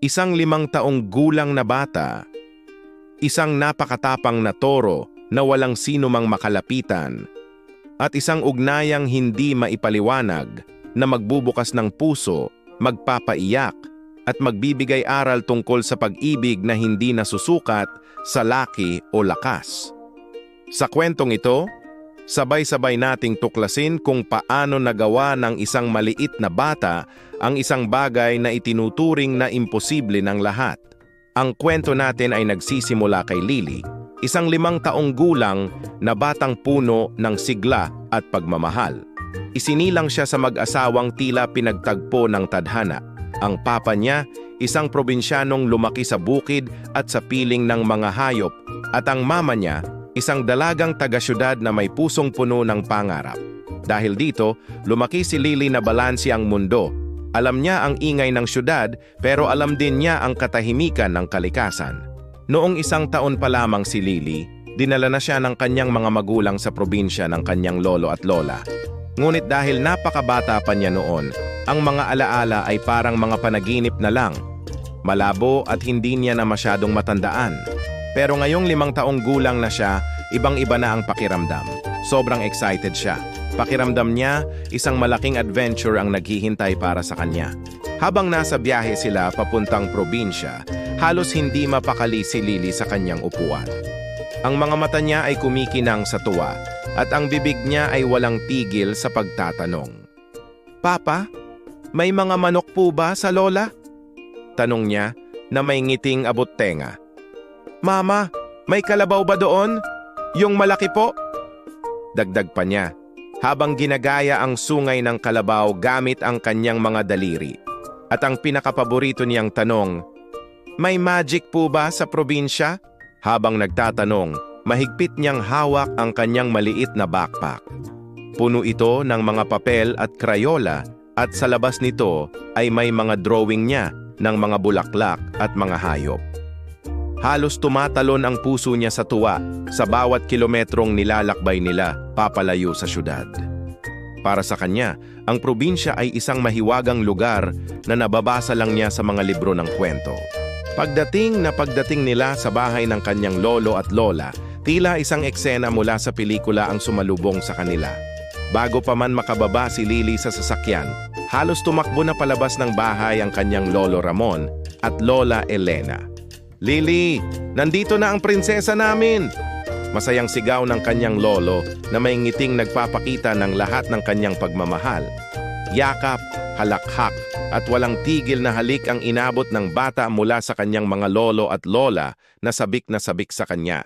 Isang limang taong gulang na bata. Isang napakatapang na toro na walang sino mang makalapitan. At isang ugnayang hindi maipaliwanag na magbubukas ng puso, magpapaiyak, at magbibigay aral tungkol sa pag-ibig na hindi nasusukat sa laki o lakas. Sa kwentong ito, sabay-sabay nating tuklasin kung paano nagawa ng isang maliit na bata ang isang bagay na itinuturing na imposible ng lahat. Ang kwento natin ay nagsisimula kay Lily, isang limang taong gulang na batang puno ng sigla at pagmamahal. Isinilang siya sa mag-asawang tila pinagtagpo ng tadhana. Ang papa niya, isang probinsyanong lumaki sa bukid at sa piling ng mga hayop, at ang mama niya, isang dalagang taga-syudad na may pusong puno ng pangarap. Dahil dito, lumaki si Lily na balansi ang mundo. Alam niya ang ingay ng syudad pero alam din niya ang katahimikan ng kalikasan. Noong isang taon pa lamang si Lily, dinala na siya ng kanyang mga magulang sa probinsya ng kanyang lolo at lola. Ngunit dahil napakabata pa niya noon, ang mga alaala ay parang mga panaginip na lang. Malabo at hindi niya na masyadong matandaan. Pero ngayong limang taong gulang na siya, ibang-iba na ang pakiramdam. Sobrang excited siya. Pakiramdam niya, isang malaking adventure ang naghihintay para sa kanya. Habang nasa biyahe sila papuntang probinsya, halos hindi mapakali si Lily sa kanyang upuan. Ang mga mata niya ay kumikinang sa tuwa at ang bibig niya ay walang tigil sa pagtatanong. Papa, may mga manok po ba sa lola? Tanong niya na may ngiting abot tenga. Mama, may kalabaw ba doon? Yung malaki po? Dagdag pa niya, habang ginagaya ang sungay ng kalabaw gamit ang kanyang mga daliri. At ang pinakapaborito niyang tanong, May magic po ba sa probinsya? Habang nagtatanong, mahigpit niyang hawak ang kanyang maliit na backpack. Puno ito ng mga papel at krayola at sa labas nito ay may mga drawing niya ng mga bulaklak at mga hayop. Halos tumatalon ang puso niya sa tuwa sa bawat kilometrong nilalakbay nila papalayo sa syudad. Para sa kanya, ang probinsya ay isang mahiwagang lugar na nababasa lang niya sa mga libro ng kwento. Pagdating na pagdating nila sa bahay ng kanyang lolo at lola, tila isang eksena mula sa pelikula ang sumalubong sa kanila. Bago pa man makababa si Lily sa sasakyan, halos tumakbo na palabas ng bahay ang kanyang lolo Ramon at lola Elena. Lily, nandito na ang prinsesa namin! Masayang sigaw ng kanyang lolo na may ngiting nagpapakita ng lahat ng kanyang pagmamahal. Yakap, halakhak, at walang tigil na halik ang inabot ng bata mula sa kanyang mga lolo at lola na sabik na sabik sa kanya.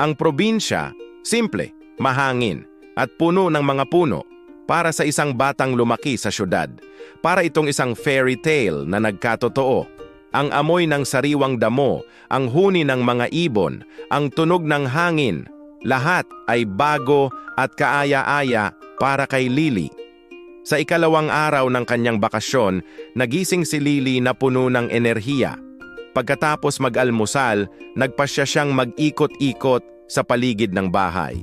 Ang probinsya, simple, mahangin, at puno ng mga puno para sa isang batang lumaki sa syudad. Para itong isang fairy tale na nagkatotoo ang amoy ng sariwang damo, ang huni ng mga ibon, ang tunog ng hangin, lahat ay bago at kaaya-aya para kay Lily. Sa ikalawang araw ng kanyang bakasyon, nagising si Lily na puno ng enerhiya. Pagkatapos mag-almusal, nagpasya siyang mag-ikot-ikot sa paligid ng bahay.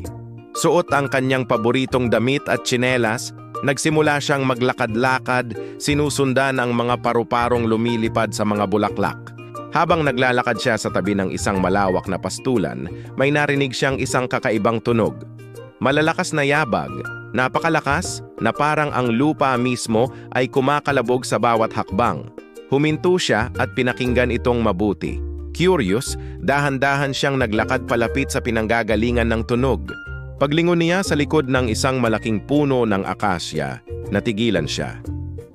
Suot ang kanyang paboritong damit at tsinelas Nagsimula siyang maglakad-lakad, sinusundan ang mga paru-parong lumilipad sa mga bulaklak. Habang naglalakad siya sa tabi ng isang malawak na pastulan, may narinig siyang isang kakaibang tunog. Malalakas na yabag, napakalakas na parang ang lupa mismo ay kumakalabog sa bawat hakbang. Huminto siya at pinakinggan itong mabuti. Curious, dahan-dahan siyang naglakad palapit sa pinanggagalingan ng tunog. Paglingon niya sa likod ng isang malaking puno ng akasya, natigilan siya.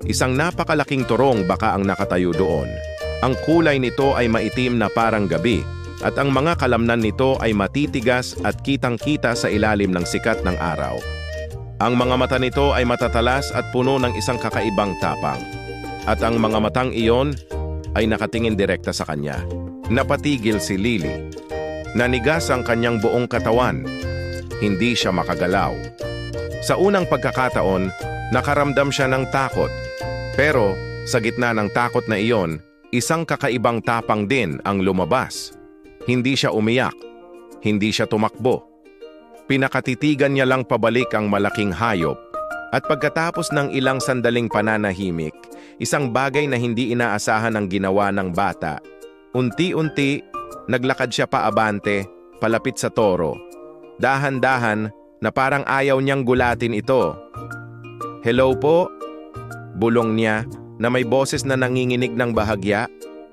Isang napakalaking turong baka ang nakatayo doon. Ang kulay nito ay maitim na parang gabi at ang mga kalamnan nito ay matitigas at kitang-kita sa ilalim ng sikat ng araw. Ang mga mata nito ay matatalas at puno ng isang kakaibang tapang. At ang mga matang iyon ay nakatingin direkta sa kanya. Napatigil si Lily. Nanigas ang kanyang buong katawan hindi siya makagalaw. Sa unang pagkakataon, nakaramdam siya ng takot. Pero sa gitna ng takot na iyon, isang kakaibang tapang din ang lumabas. Hindi siya umiyak. Hindi siya tumakbo. Pinakatitigan niya lang pabalik ang malaking hayop. At pagkatapos ng ilang sandaling pananahimik, isang bagay na hindi inaasahan ang ginawa ng bata. Unti-unti, naglakad siya paabante, palapit sa toro. Dahan-dahan na parang ayaw niyang gulatin ito. Hello po? Bulong niya na may boses na nanginginig ng bahagya.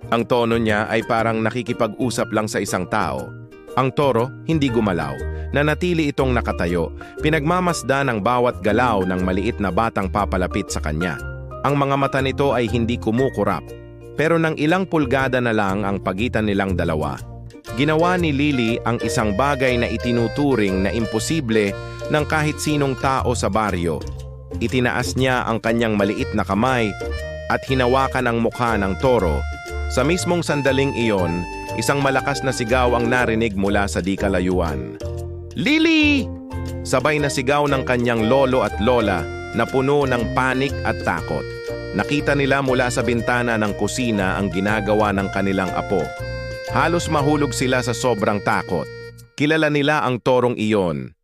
Ang tono niya ay parang nakikipag-usap lang sa isang tao. Ang toro hindi gumalaw, nanatili itong nakatayo, pinagmamasda ng bawat galaw ng maliit na batang papalapit sa kanya. Ang mga mata nito ay hindi kumukurap, pero ng ilang pulgada na lang ang pagitan nilang dalawa. Ginawa ni Lily ang isang bagay na itinuturing na imposible ng kahit sinong tao sa baryo. Itinaas niya ang kanyang maliit na kamay at hinawakan ang mukha ng toro. Sa mismong sandaling iyon, isang malakas na sigaw ang narinig mula sa di kalayuan. Lily! Sabay na sigaw ng kanyang lolo at lola na puno ng panik at takot. Nakita nila mula sa bintana ng kusina ang ginagawa ng kanilang apo. Halos mahulog sila sa sobrang takot. Kilala nila ang torong iyon.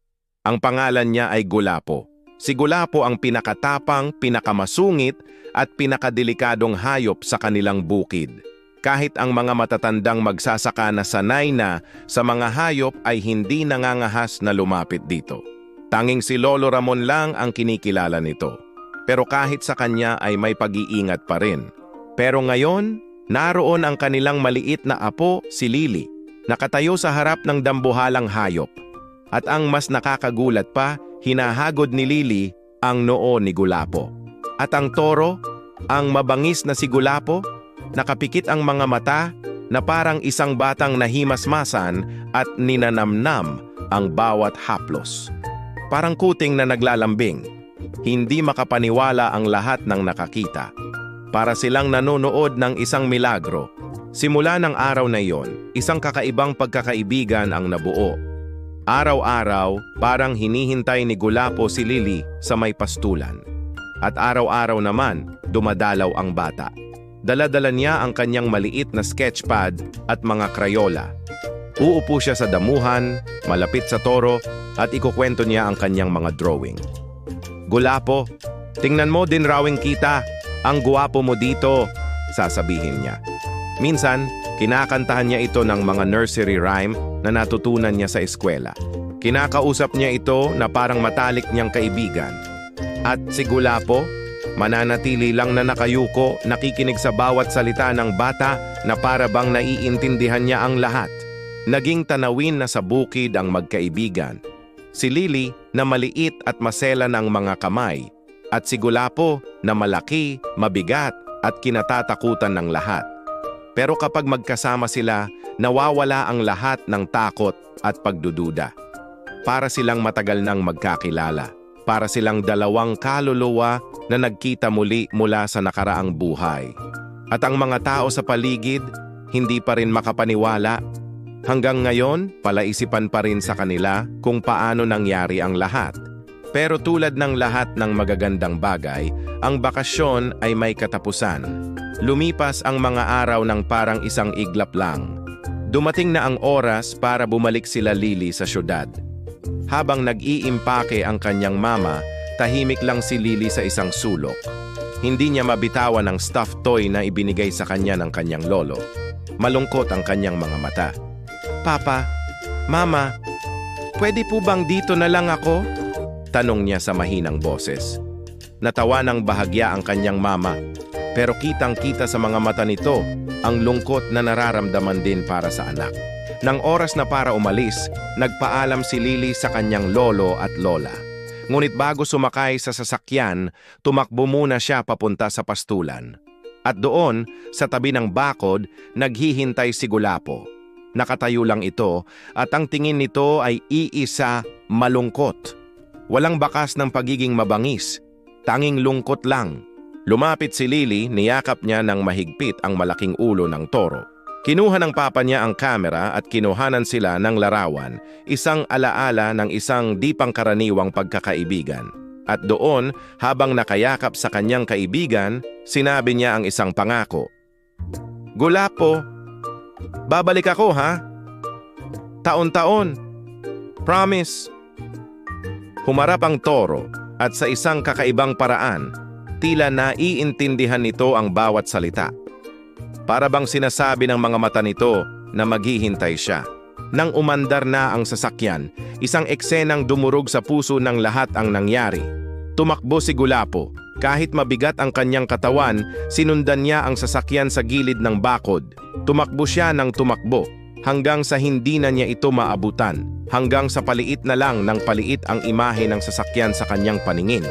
Ang pangalan niya ay Gulapo. Si Gulapo ang pinakatapang, pinakamasungit at pinakadelikadong hayop sa kanilang bukid. Kahit ang mga matatandang magsasaka na sanay na sa mga hayop ay hindi nangangahas na lumapit dito. Tanging si Lolo Ramon lang ang kinikilala nito. Pero kahit sa kanya ay may pag-iingat pa rin. Pero ngayon, naroon ang kanilang maliit na apo, si Lily, nakatayo sa harap ng dambuhalang hayop. At ang mas nakakagulat pa, hinahagod ni Lily ang noo ni Gulapo. At ang toro, ang mabangis na si Gulapo, nakapikit ang mga mata na parang isang batang nahimasmasan at ninanamnam ang bawat haplos. Parang kuting na naglalambing. Hindi makapaniwala ang lahat ng nakakita. Para silang nanonood ng isang milagro. Simula ng araw na iyon, isang kakaibang pagkakaibigan ang nabuo. Araw-araw, parang hinihintay ni Gulapo si Lily sa may pastulan. At araw-araw naman, dumadalaw ang bata. Daladala niya ang kanyang maliit na sketchpad at mga krayola. Uupo siya sa damuhan, malapit sa toro, at ikukwento niya ang kanyang mga drawing. Gulapo, tingnan mo din rawing kita, ang guwapo mo dito, sasabihin niya. Minsan, kinakantahan niya ito ng mga nursery rhyme na natutunan niya sa eskwela. Kinakausap niya ito na parang matalik niyang kaibigan. At si Gulapo, mananatili lang na nakayuko, nakikinig sa bawat salita ng bata na para bang naiintindihan niya ang lahat. Naging tanawin na sa bukid ang magkaibigan. Si Lily na maliit at masela ng mga kamay, at si Gulapo na malaki, mabigat at kinatatakutan ng lahat. Pero kapag magkasama sila, nawawala ang lahat ng takot at pagdududa. Para silang matagal nang magkakilala. Para silang dalawang kaluluwa na nagkita muli mula sa nakaraang buhay. At ang mga tao sa paligid, hindi pa rin makapaniwala. Hanggang ngayon, palaisipan pa rin sa kanila kung paano nangyari ang lahat. Pero tulad ng lahat ng magagandang bagay, ang bakasyon ay may katapusan. Lumipas ang mga araw ng parang isang iglap lang. Dumating na ang oras para bumalik sila Lily sa syudad. Habang nag-iimpake ang kanyang mama, tahimik lang si Lily sa isang sulok. Hindi niya mabitawan ang stuffed toy na ibinigay sa kanya ng kanyang lolo. Malungkot ang kanyang mga mata. Papa, Mama, pwede po bang dito na lang ako? Tanong niya sa mahinang boses. Natawa ng bahagya ang kanyang mama, pero kitang-kita sa mga mata nito ang lungkot na nararamdaman din para sa anak. Nang oras na para umalis, nagpaalam si Lily sa kanyang lolo at lola. Ngunit bago sumakay sa sasakyan, tumakbo muna siya papunta sa pastulan. At doon, sa tabi ng bakod, naghihintay si Gulapo. Nakatayo lang ito at ang tingin nito ay iisa malungkot. Walang bakas ng pagiging mabangis, tanging lungkot lang. Lumapit si Lily, niyakap niya ng mahigpit ang malaking ulo ng toro. Kinuha ng papa niya ang kamera at kinuhanan sila ng larawan, isang alaala ng isang di pangkaraniwang pagkakaibigan. At doon, habang nakayakap sa kanyang kaibigan, sinabi niya ang isang pangako. Gulapo, babalik ako ha? Taon-taon. Promise. Humarap ang toro, At sa isang kakaibang paraan, tila naiintindihan nito ang bawat salita. Para bang sinasabi ng mga mata nito na maghihintay siya. Nang umandar na ang sasakyan, isang eksenang dumurog sa puso ng lahat ang nangyari. Tumakbo si Gulapo. Kahit mabigat ang kanyang katawan, sinundan niya ang sasakyan sa gilid ng bakod. Tumakbo siya ng tumakbo hanggang sa hindi na niya ito maabutan, hanggang sa paliit na lang ng paliit ang imahe ng sasakyan sa kanyang paningin.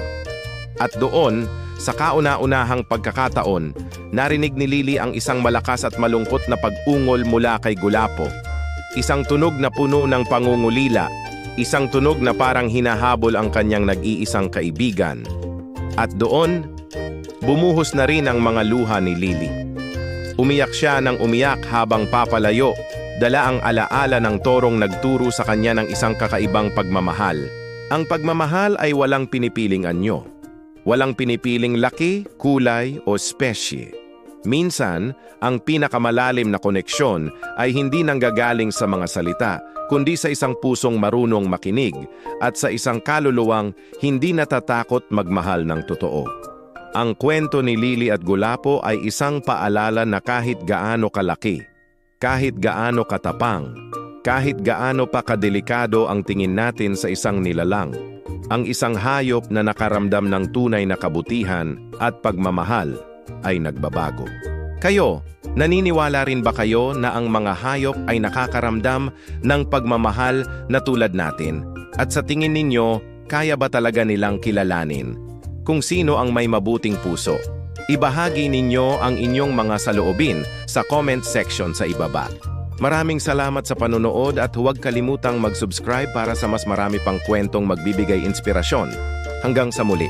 At doon, sa kauna-unahang pagkakataon, narinig ni Lily ang isang malakas at malungkot na pag-ungol mula kay Gulapo. Isang tunog na puno ng pangungulila, isang tunog na parang hinahabol ang kanyang nag-iisang kaibigan. At doon, bumuhos na rin ang mga luha ni Lily. Umiyak siya ng umiyak habang papalayo, dala ang alaala ng torong nagturo sa kanya ng isang kakaibang pagmamahal. Ang pagmamahal ay walang pinipiling anyo. Walang pinipiling laki, kulay o spesye. Minsan, ang pinakamalalim na koneksyon ay hindi nanggagaling sa mga salita, kundi sa isang pusong marunong makinig at sa isang kaluluwang hindi natatakot magmahal ng totoo. Ang kwento ni Lily at Gulapo ay isang paalala na kahit gaano kalaki, kahit gaano katapang, kahit gaano pa kadelikado ang tingin natin sa isang nilalang, ang isang hayop na nakaramdam ng tunay na kabutihan at pagmamahal ay nagbabago. Kayo, naniniwala rin ba kayo na ang mga hayop ay nakakaramdam ng pagmamahal na tulad natin? At sa tingin ninyo, kaya ba talaga nilang kilalanin kung sino ang may mabuting puso? Ibahagi ninyo ang inyong mga saloobin sa comment section sa ibaba. Maraming salamat sa panonood at huwag kalimutang mag-subscribe para sa mas marami pang kwentong magbibigay inspirasyon. Hanggang sa muli.